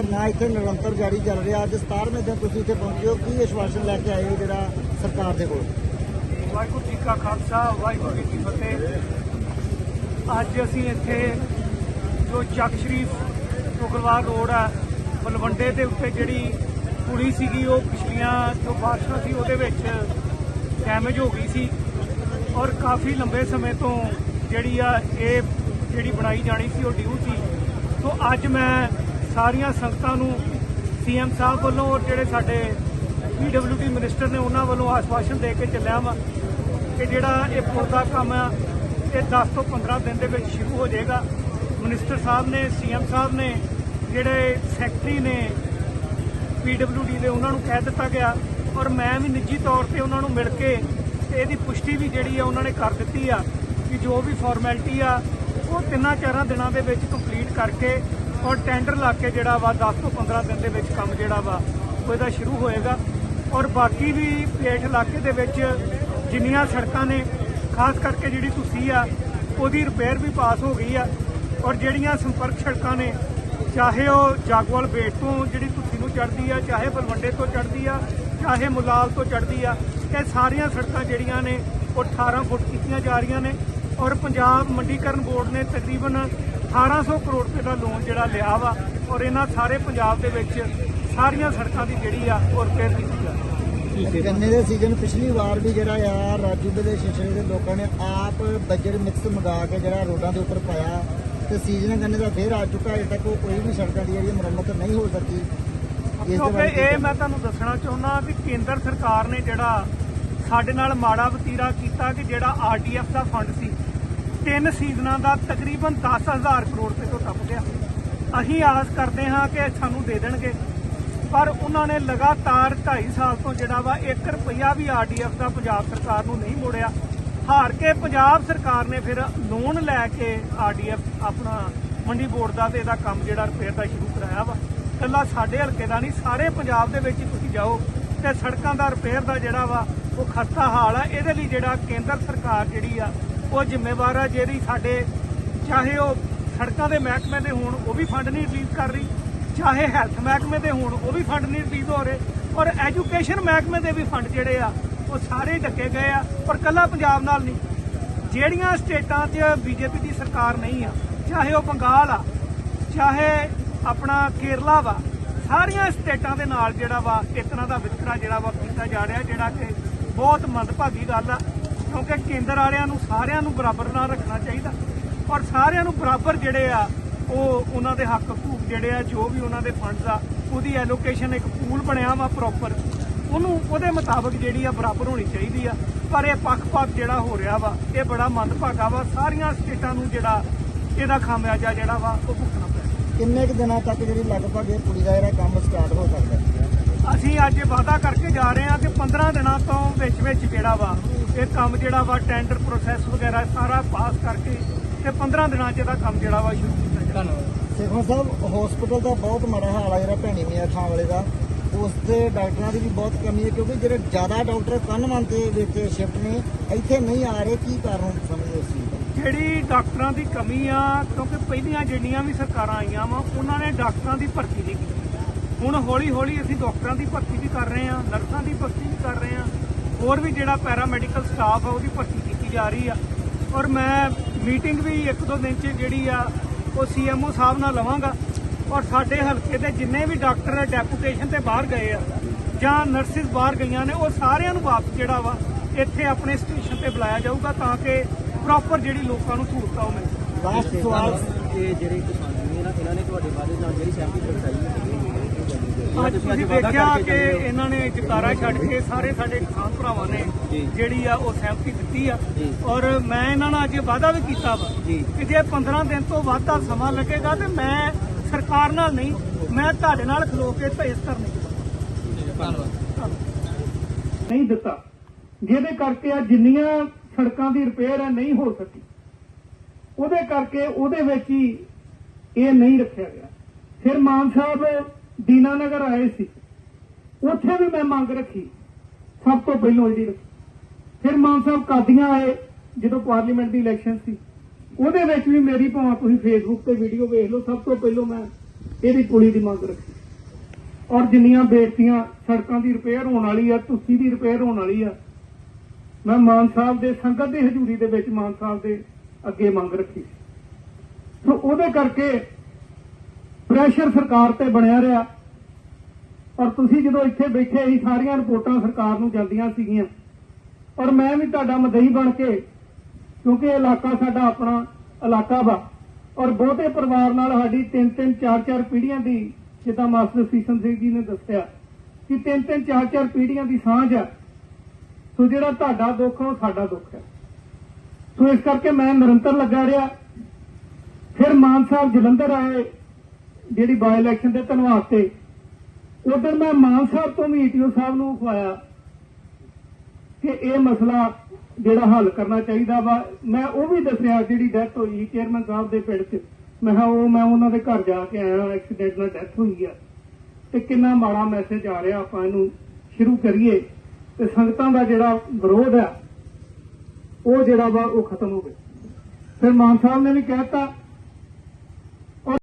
ਧਰਨਾ ਇੱਥੇ ਨਿਰੰਤਰ ਜਾਰੀ ਚੱਲ ਰਿਹਾ। ਅੱਜ 17ਵੇਂ ਦਿਨ ਤੁਸੀਂ ਇੱਥੇ ਪਹੁੰਚੇ ਹੋ। ਕੀ ਆਸ਼ਵਾਸਨ ਲੈ ਕੇ ਆਏ ਹੋ ਜਿਹੜਾ ਸਰਕਾਰ ਦੇ ਕੋਲ? ਵਾਹਿਗੁਰੂ ਜੀ ਕਾ ਖਾਲਸਾ, ਵਾਹਿਗੁਰੂ ਜੀ ਕੀ ਫਤਿਹ। ਅੱਜ ਅਸੀਂ ਇੱਥੇ ਜੋ ਚੱਕ ਸ਼ਰੀਫ ਟੁਕਰਵਾਰ ਰੋਡ ਆ, ਬਲਵੰਡੇ ਦੇ ਉੱਤੇ ਜਿਹੜੀ ਕੁੜੀ ਸੀਗੀ, ਉਹ ਪਿਛਲੀਆਂ ਜੋ ਬਾਰਿਸ਼ਾਂ ਸੀ, ਉਹਦੇ ਵਿੱਚ ਡੈਮੇਜ ਹੋ ਗਈ ਸੀ। ਔਰ ਕਾਫੀ ਲੰਬੇ ਸਮੇਂ ਤੋਂ ਜਿਹੜੀ ਆ, ਇਹ ਜਿਹੜੀ ਬਣਾਈ ਜਾਣੀ ਸੀ, ਉਹ ਡਿਊ ਸੀ। ਸੋ ਅੱਜ ਮੈਂ ਸਾਰੀਆਂ ਸੰਗਤਾਂ ਨੂੰ ਸੀਐਮ ਸਾਹਿਬ ਵੱਲੋਂ ਔਰ ਜਿਹੜੇ ਸਾਡੇ ਪੀਡਬਲਯੂਡੀ ਮਿਨਿਸਟਰ ਨੇ ਉਹਨਾਂ ਵੱਲੋਂ ਆਸ਼ਵਾਸਨ ਦੇ ਕੇ ਚੱਲਿਆ ਵਾ ਕਿ ਜਿਹੜਾ ਇਹ ਪੁਲ ਦਾ ਕੰਮ ਆ, ਇਹ 10 ਤੋਂ 15 ਦਿਨ ਦੇ ਵਿੱਚ ਸ਼ੁਰੂ ਹੋ ਜਾਏਗਾ। ਮਿਨਿਸਟਰ ਸਾਹਿਬ ਨੇ, ਸੀਐਮ ਸਾਹਿਬ ਨੇ, ਜਿਹੜੇ ਸੈਕਟਰੀ ਨੇ ਪੀਡਬਲਯੂਡੀ ਦੇ, ਉਹਨਾਂ ਨੂੰ ਕਹਿ ਦਿੱਤਾ ਗਿਆ ਔਰ ਮੈਂ ਵੀ ਨਿੱਜੀ ਤੌਰ ਤੇ ਉਹਨਾਂ ਨੂੰ ਮਿਲ ਕੇ ਤੇ ਇਹਦੀ ਪੁਸ਼ਟੀ ਵੀ ਜਿਹੜੀ ਆ ਉਹਨਾਂ ਨੇ ਕਰ ਦਿੱਤੀ ਆ ਕਿ ਜੋ ਵੀ ਫਾਰਮੈਲਿਟੀ ਆ, ਉਹ ਤਿੰਨਾਂ ਚਾਰਾਂ ਦਿਨਾਂ ਦੇ ਵਿੱਚ ਕੰਪਲੀਟ ਕਰਕੇ ਔਰ ਟੈਂਡਰ ਲਾ ਕੇ ਜਿਹੜਾ ਵਾ 10 ਤੋਂ 15 ਦਿਨ ਦੇ ਵਿੱਚ ਕੰਮ ਜਿਹੜਾ ਵਾ ਉਹ ਇਹਦਾ ਸ਼ੁਰੂ ਹੋਏਗਾ। ਔਰ ਬਾਕੀ ਵੀ ਪੇਠ ਇਲਾਕੇ ਦੇ ਵਿੱਚ ਜਿੰਨੀਆਂ ਸੜਕਾਂ ਨੇ, ਖਾਸ ਕਰਕੇ ਜਿਹੜੀ ਤੁਸੀਂ ਆ, ਉਹਦੀ ਰਿਪੇਅਰ ਵੀ ਪਾਸ ਹੋ ਗਈ ਆ। ਔਰ ਜਿਹੜੀਆਂ ਸੰਪਰਕ ਸੜਕਾਂ ਨੇ, ਚਾਹੇ ਉਹ ਜਾਗਵਾਲ ਬੇਟ ਤੋਂ ਜਿਹੜੀ ਤੁਸੀਂ ਨੂੰ ਚੜਦੀ ਆ, ਚਾਹੇ ਬਲਵੰਡੇ ਤੋਂ ਚੜਦੀ ਆ, ਚਾਹੇ ਮੁਲਾਲ ਤੋਂ ਚੜਦੀ ਆ, ਇਹ ਸਾਰੀਆਂ ਸੜਕਾਂ ਜਿਹੜੀਆਂ ਨੇ, ਉਹ 18 ਫੁੱਟ ਕੀਤੀਆਂ ਜਾ ਰਹੀਆਂ ਨੇ। ਔਰ ਪੰਜਾਬ ਮੰਡੀਕਰਨ ਬੋਰਡ ਨੇ ਤਕਰੀਬਨ 1800 ਕਰੋੜ ਰੁਪਏ ਦਾ ਲੋਨ ਜਿਹੜਾ ਲਿਆ ਵਾ ਔਰ ਇਹਨਾਂ ਸਾਰੇ ਪੰਜਾਬ ਦੇ ਵਿੱਚ ਸਾਰੀਆਂ ਸੜਕਾਂ ਦੀ ਜਿਹੜੀ ਆ ਉਹ ਰਿਪੇਅਰ ਕੀਤੀ ਜਾ ਹੈ। ਗੰਨੇ ਦੇ ਸੀਜ਼ਨ? ਪਿਛਲੀ ਵਾਰ ਵੀ ਜਿਹੜਾ ਆ ਰਾਜੂ ਦੇ ਸ਼ਿਸ਼ਰੇ ਦੇ ਲੋਕਾਂ ਨੇ ਆਪ ਬਜਟ ਮਿਕਸ ਮੰਗਾ ਕੇ ਜਿਹੜਾ ਰੋਡਾਂ ਦੇ ਉੱਪਰ ਪਾਇਆ ਤੇ ਸੀਜ਼ਨ ਗੰਨੇ ਦਾ ਫੇਰ ਆ ਚੁੱਕਾ ਅਜੇ ਤੱਕ ਉਹ ਕੋਈ ਵੀ ਸੜਕਾਂ ਦੀ ਜਿਹੜੀ ਮੁਰੰਮਤ ਨਹੀਂ ਹੋ ਸਕੀ। ਕਿਉਂਕਿ ਇਹ ਮੈਂ ਤੁਹਾਨੂੰ ਦੱਸਣਾ ਚਾਹੁੰਦਾ ਕਿ ਕੇਂਦਰ ਸਰਕਾਰ ਨੇ ਜਿਹੜਾ ਸਾਡੇ ਨਾਲ ਮਾੜਾ ਵਤੀਰਾ ਕੀਤਾ ਕਿ ਜਿਹੜਾ ਆਰਡੀਐਫ ਦਾ ਫੰਡ ਸੀ ਤਿੰਨ ਸੀਜ਼ਨਾਂ ਦਾ ਤਕਰੀਬਨ 10000 ਕਰੋੜ ਰੁਪਏ ਤੋਂ ਟੱਪ ਗਿਆ। ਅਸੀਂ ਆਸ ਕਰਦੇ ਹਾਂ ਕਿ ਸਾਨੂੰ ਦੇ ਦੇਣਗੇ। ਪਰ ਉਹਨਾਂ ਨੇ ਲਗਾਤਾਰ 2.5 ਸਾਲ ਤੋਂ ਜਿਹੜਾ ਵਾ 1 ਰੁਪਈਆ ਵੀ ਆਰਡੀਐਫ ਦਾ ਪੰਜਾਬ ਸਰਕਾਰ ਨੂੰ ਨਹੀਂ ਮੋੜਿਆ। ਹਾਰ ਕੇ ਪੰਜਾਬ ਸਰਕਾਰ ਨੇ ਫਿਰ ਲੋਨ ਲੈ ਕੇ ਆਰਡੀਐਫ ਆਪਣਾ ਮੰਡੀ ਬੋਰਡ ਦਾ ਤੇ ਇਹਦਾ ਕੰਮ ਜਿਹੜਾ ਰਿਪੇਅਰ ਦਾ ਸ਼ੁਰੂ ਕਰਾਇਆ ਵਾ। ਇਕੱਲਾ ਸਾਡੇ ਹਲਕੇ ਦਾ ਨਹੀਂ, ਸਾਰੇ ਪੰਜਾਬ ਦੇ ਵਿੱਚ ਤੁਸੀਂ ਜਾਓ ਤੇ ਸੜਕਾਂ ਦਾ ਰਿਪੇਅਰ ਦਾ ਜਿਹੜਾ ਵਾ ਉਹ ਖਸਤਾ ਹਾਲ ਆ। ਇਹਦੇ ਲਈ ਜਿਹੜਾ ਕੇਂਦਰ ਸਰਕਾਰ ਜਿਹੜੀ ਆ ਉਹ ਜ਼ਿੰਮੇਵਾਰ ਆ ਜਿਹੜੀ ਸਾਡੇ, ਚਾਹੇ ਉਹ ਸੜਕਾਂ ਦੇ ਮਹਿਕਮੇ ਦੇ ਹੋਣ, ਉਹ ਵੀ ਫੰਡ ਨਹੀਂ ਰਿਲੀਜ਼ ਕਰ ਰਹੀ। ਚਾਹੇ ਹੈਲਥ ਮਹਿਕਮੇ ਦੇ ਹੋਣ, ਉਹ ਵੀ ਫੰਡ ਨਹੀਂ ਰਿਲੀਜ਼ ਹੋ ਰਹੇ। ਔਰ ਐਜੂਕੇਸ਼ਨ ਮਹਿਕਮੇ ਦੇ ਵੀ ਫੰਡ ਜਿਹੜੇ ਆ, ਉਹ ਸਾਰੇ ਢੱਕੇ ਗਏ ਆ, ਪਰ ਕੱਲਾ ਪੰਜਾਬ ਨਾਲ ਨਹੀਂ। ਜਿਹੜੀਆਂ ਸਟੇਟਾਂ 'ਚ ਬੀਜੇਪੀ ਦੀ ਸਰਕਾਰ ਨਹੀਂ ਆ, ਚਾਹੇ ਉਹ ਬੰਗਾਲ ਆ, ਚਾਹੇ ਆਪਣਾ ਕੇਰਲਾ ਵਾ, ਸਾਰੀਆਂ ਸਟੇਟਾਂ ਦੇ ਨਾਲ ਜਿਹੜਾ ਵਾ ਇਸ ਤਰ੍ਹਾਂ ਦਾ ਵਿਤਕਰਾ ਜਿਹੜਾ ਵਾ ਕੀਤਾ ਜਾ ਰਿਹਾ, ਜਿਹੜਾ ਕਿ ਬਹੁਤ ਮੰਦਭਾਗੀ ਗੱਲ ਆ। ਕਿਉਂਕਿ ਕੇਂਦਰ ਵਾਲਿਆਂ ਨੂੰ ਸਾਰਿਆਂ ਨੂੰ ਬਰਾਬਰ ਨਾਲ ਰੱਖਣਾ ਚਾਹੀਦਾ। ਔਰ ਸਾਰਿਆਂ ਨੂੰ ਬਰਾਬਰ ਜਿਹੜੇ ਆ, ਉਹ ਉਹਨਾਂ ਦੇ ਹੱਕ ਹਕੂਕ ਜਿਹੜੇ ਆ, ਜੋ ਵੀ ਉਹਨਾਂ ਦੇ ਫੰਡਸ ਆ, ਉਹਦੀ ਐਲੋਕੇਸ਼ਨ ਇੱਕ ਪੂਲ ਬਣਿਆ ਵਾ ਪ੍ਰੋਪਰ ਉਹਨੂੰ, ਉਹਦੇ ਮੁਤਾਬਕ ਜਿਹੜੀ ਆ ਬਰਾਬਰ ਹੋਣੀ ਚਾਹੀਦੀ ਆ। ਪਰ ਇਹ ਪੱਖਪਾਤ ਜਿਹੜਾ ਹੋ ਰਿਹਾ ਵਾ, ਇਹ ਬੜਾ ਮੰਦਭਾਗਾ ਵਾ। ਸਾਰੀਆਂ ਸਟੇਟਾਂ ਨੂੰ ਜਿਹੜਾ ਇਹਦਾ ਖਾਮਿਆਜਾ ਜਿਹੜਾ ਵਾ, ਉਹ ਭੁਗਤਣਾ ਪੈ ਕਿੰਨੇ ਕੁ ਦਿਨਾਂ ਤੱਕ ਜਿਹੜੀ ਲਗਭਗ ਇਹ ਕੁੜੀ ਦਾ ਜਿਹੜਾ ਕੰਮ ਸਟਾਰਟ ਹੋ ਸਕਦਾ? ਅਸੀਂ ਅੱਜ ਵਾਅਦਾ ਕਰਕੇ ਜਾ ਰਹੇ ਹਾਂ ਕਿ 15 ਦਿਨਾਂ ਤੋਂ ਵਿੱਚ ਵਿੱਚ ਜਿਹੜਾ ਵਾ ਇਹ ਕੰਮ ਜਿਹੜਾ ਵਾ ਟੈਂਡਰ ਪ੍ਰੋਸੈਸ ਵਗੈਰਾ ਸਾਰਾ ਪਾਸ ਕਰਕੇ ਤੇ 15 ਦਿਨਾਂ 'ਚ ਇਹਦਾ ਕੰਮ ਜਿਹੜਾ ਵਾ ਸ਼ੁਰੂ ਕੀਤਾ ਜਾਏਗਾ ਸੇਖੋਂ ਸਾਹਿਬ ਹਸਪੀਟਲ ਦਾ ਬਹੁਤ ਮਾੜਾ ਹਾਲ ਆ ਜਿਹੜਾ ਭੈਣੀ ਮੀਆਂ ਖਾਂ ਵਾਲੇ ਦਾ। ਉਸ ਦੇ ਡਾਕਟਰਾਂ ਦੀ ਵੀ ਬਹੁਤ ਕਮੀ ਹੈ ਕਿਉਂਕਿ ਜਿਹੜੇ ਜ਼ਿਆਦਾ ਡਾਕਟਰ ਕੰਨਮਨ ਦੇ ਵਿੱਚ ਸ਼ਿਫਟ ਨੇ ਇੱਥੇ ਨਹੀਂ ਆ ਰਹੇ ਕੀ ਕਾਰਨ ਚੀਜ਼ ਦਾ? ਜਿਹੜੀ ਡਾਕਟਰਾਂ ਦੀ ਕਮੀ ਆ ਕਿਉਂਕਿ ਪਹਿਲੀਆਂ ਜਿੰਨੀਆਂ ਵੀ ਸਰਕਾਰਾਂ ਆਈਆਂ ਵਾ ਉਹਨਾਂ ਨੇ ਡਾਕਟਰਾਂ ਦੀ ਭਰਤੀ ਨਹੀਂ ਕੀਤੀ। ਹੁਣ ਹੌਲੀ ਹੌਲੀ ਅਸੀਂ ਡਾਕਟਰਾਂ ਦੀ ਭਰਤੀ ਵੀ ਕਰ ਰਹੇ ਹਾਂ, ਨਰਸਾਂ ਦੀ ਭਰਤੀ ਵੀ ਕਰ ਰਹੇ ਹਾਂ। ਹੋਰ ਵੀ ਜਿਹੜਾ ਪੈਰਾਮੈਡੀਕਲ ਸਟਾਫ ਆ, ਉਹਦੀ ਭਰਤੀ ਕੀਤੀ ਜਾ ਰਹੀ ਆ। ਔਰ ਮੈਂ ਮੀਟਿੰਗ ਵੀ ਇੱਕ ਦੋ ਦਿਨ 'ਚ ਜਿਹੜੀ ਆ, ਉਹ ਸੀਐਮਓ ਸਾਹਿਬ ਨਾਲ ਲਵਾਂਗਾ। ਔਰ ਸਾਡੇ ਹਲਕੇ ਦੇ ਜਿੰਨੇ ਵੀ ਡਾਕਟਰ ਡੈਪੂਟੇਸ਼ਨ ਤੇ ਬਾਹਰ ਗਏ ਆ, ਜਾਂ ਨਰਸਿਸ ਬਾਹਰ ਗਈਆਂ ਨੇ, ਉਹ ਸਾਰਿਆਂ ਨੂੰ ਵਾਪਸ ਜਿਹੜਾ ਵਾ, ਇੱਥੇ ਆਪਣੇ ਸਟੇਸ਼ਨ ਤੇ ਬੁਲਾਇਆ ਜਾਊਗਾ ਤਾਂ ਕਿ ਪ੍ਰੋਪਰ ਜਿਹੜੀ ਲੋਕਾਂ ਨੂੰ ਸਹੂਲਤਾਂ ਉਹ ਮਿਲ ਲਾਸਟ ਸਵਾਲ ਇਹ ਜਿਹੜੇ ਕਿਸਾਨ ਨੇ ਇਹਨਾਂ ਨੇ ਤੁਹਾਡੇ ਬਾਰੇ ਨਾਲ ਜਿਹੜੀ ਸਹਿਮਤੀ ਪ੍ਰਗਟਾਈ ਹੈ। ਅੱਜ ਤੁਸੀਂ ਦੇਖਿਆ ਕਿ ਇਹਨਾਂ ਨੇ ਜਕਾਰਾ ਛੱਡ ਕੇ ਸਾਰੇ ਸਾਡੇ ਕਿਸਾਨ ਭਰਾਵਾਂ ਨੇ। ਜਿਹੜੀ ਆ ਉਹ ਸਹਿਮਤੀ ਦਿੱਤੀ ਆ। ਔਰ ਮੈਂ ਇਹਨਾਂ ਨਾਲ ਅੱਜ ਵਾਅਦਾ ਵੀ ਕੀਤਾ ਵਾ ਜੀ। ਕਿ ਜੇ 15 ਦਿਨ ਤੋਂ ਵੱਧ ਦਾ ਸਮਾਂ ਲੱਗੇਗਾ ਤੇ ਮੈਂ ਸਰਕਾਰ ਨਾਲ ਨਹੀਂ ਮੈਂ ਤੁਹਾਡੇ ਨਾਲ ਖਲੋ ਕੇ ਭੇਸ ਕਰਨੀ। ਨਹੀਂ ਦਿੱਤਾ। ਜਿਹਦੇ ਕਰਕੇ ਆ ਜਿੰਨੀਆਂ ਸੜਕਾਂ ਦੀ ਰਿਪੇਅਰ ਹੈ ਨਹੀਂ ਹੋ ਸਕੀ। ਉਹਦੇ ਕਰਕੇ ਉਹਦੇ ਵਿੱਚ ਹੀ ਇਹ ਨਹੀਂ ਰੱਖਿਆ ਗਿਆ। ਫਿਰ ਮਾਨ ਸਾਹਿਬ ਦੀਨਾਨਗਰ ਆਏ ਸੀ। ਉੱਥੇ ਵੀ ਮੈਂ ਮੰਗ ਰੱਖੀ। ਸਭ ਤੋਂ ਪਹਿਲਾਂ ਜਿਹੜੀ ਫਿਰ ਮਾਨ ਸਾਹਿਬ ਕਾਦੀਆਂ ਆਏ, ਜਦੋਂ ਪਾਰਲੀਮੈਂਟ ਦੀ ਇਲੈਕਸ਼ਨ ਸੀ। ਉਹਦੇ ਵਿੱਚ ਵੀ ਮੇਰੀ ਭਾਵੇਂ ਤੁਸੀਂ ਫੇਸਬੁੱਕ ਤੇ ਵੀਡੀਓ ਵੇਖ ਲਓ, ਸਭ ਤੋਂ ਪਹਿਲਾਂ ਮੈਂ ਇਹਦੀ ਕੁੜੀ ਦੀ ਮੰਗ ਰੱਖੀ। ਔਰ ਜਿੰਨੀਆਂ ਬੇਇੱਜ਼ਤੀਆਂ ਸੜਕਾਂ ਦੀ ਰਿਪੇਅਰ ਹੋਣ ਵਾਲੀ ਆ ਤੁਸੀਂ ਦੀ ਰਿਪੇਅਰ ਹੋਣ ਵਾਲੀ ਆ, ਮੈਂ ਮਾਨ ਸਾਹਿਬ ਦੇ ਸੰਗਤ ਦੀ ਹਜ਼ੂਰੀ ਦੇ ਵਿੱਚ ਮਾਨ ਸਾਹਿਬ ਦੇ ਅੱਗੇ ਮੰਗ ਰੱਖੀ। ਸੀ ਸੋ ਉਹਦੇ ਕਰਕੇ ਪ੍ਰੈਸ਼ਰ ਸਰਕਾਰ ਤੇ ਬਣਿਆ ਰਿਹਾ। ਔਰ ਤੁਸੀਂ ਜਦੋਂ ਇੱਥੇ ਬੈਠੇ ਸੀ ਸਾਰੀਆਂ ਰਿਪੋਰਟਾਂ ਸਰਕਾਰ ਨੂੰ ਜਾਂਦੀਆਂ ਸੀਗੀਆਂ। ਔਰ ਮੈਂ ਵੀ ਤੁਹਾਡਾ ਮਦਈ ਬਣ ਕੇ, ਕਿਉਂਕਿ ਇਹ ਇਲਾਕਾ ਸਾਡਾ ਆਪਣਾ ਇਲਾਕਾ ਵਾ। ਔਰ ਬਹੁਤੇ ਪਰਿਵਾਰ ਨਾਲ ਸਾਡੀ ਤਿੰਨ ਤਿੰਨ ਚਾਰ ਚਾਰ ਪੀੜ੍ਹੀਆਂ ਦੀ, ਜਿੱਦਾਂ ਮਾਸਟਰ ਸੀਸਨ ਸਿੰਘ ਜੀ ਨੇ ਦੱਸਿਆ, ਕਿ ਤਿੰਨ ਤਿੰਨ ਚਾਰ ਚਾਰ ਪੀੜ੍ਹੀਆਂ ਦੀ ਸਾਂਝ ਹੈ ਸੋ ਜਿਹੜਾ ਤੁਹਾਡਾ ਦੁੱਖ ਆ, ਉਹ ਸਾਡਾ ਦੁੱਖ ਹੈ ਸੋ ਇਸ ਕਰਕੇ ਮੈਂ ਨਿਰੰਤਰ ਲੱਗਾ ਰਿਹਾ। ਫਿਰ ਮਾਨ ਸਾਹਿਬ ਜਲੰਧਰ ਆਏ। ਜਿਹੜੀ ਬਾਈ ਇਲੈਕਸ਼ਨ ਦੇ ਧੰਨਵਾਦ ਤੇ ਉਧਰ ਮੈਂ ਮਾਨ ਸਾਹਿਬ ਤੋਂ ਵੀ ਈਟੀਓ ਸਾਹਿਬ ਨੂੰ ਖਵਾਇਆ ਕਿ ਇਹ ਮਸਲਾ ਜਿਹੜਾ ਹੱਲ ਕਰਨਾ ਚਾਹੀਦਾ ਵਾ। ਮੈਂ ਉਹ ਵੀ ਦੱਸਿਆ ਜਿਹੜੀ ਡੈਥ ਹੋਈ ਚੇਅਰਮੈਨ ਸਾਹਿਬ ਦੇ ਪਿੰਡ 'ਚ। ਮੈਂ ਕਿਹਾ ਉਹ ਮੈਂ ਉਹਨਾਂ ਦੇ ਘਰ ਜਾ ਕੇ ਆਇਆ ਐਕਸੀਡੈਂਟ ਨਾਲ ਡੈਥ ਹੋਈ ਆ। ਤੇ ਕਿੰਨਾ ਮਾੜਾ ਮੈਸੇਜ ਆ ਰਿਹਾ, ਆਪਾਂ ਇਹਨੂੰ ਸ਼ੁਰੂ ਕਰੀਏ। ਤੇ ਸੰਗਤਾਂ ਦਾ ਜਿਹੜਾ ਵਿਰੋਧ ਹੈ ਉਹ ਜਿਹੜਾ ਵਾ ਉਹ ਖਤਮ ਹੋਵੇ ਫਿਰ ਮਾਨ ਸਾਹਿਬ ਨੇ ਵੀ ਕਹਿਤਾ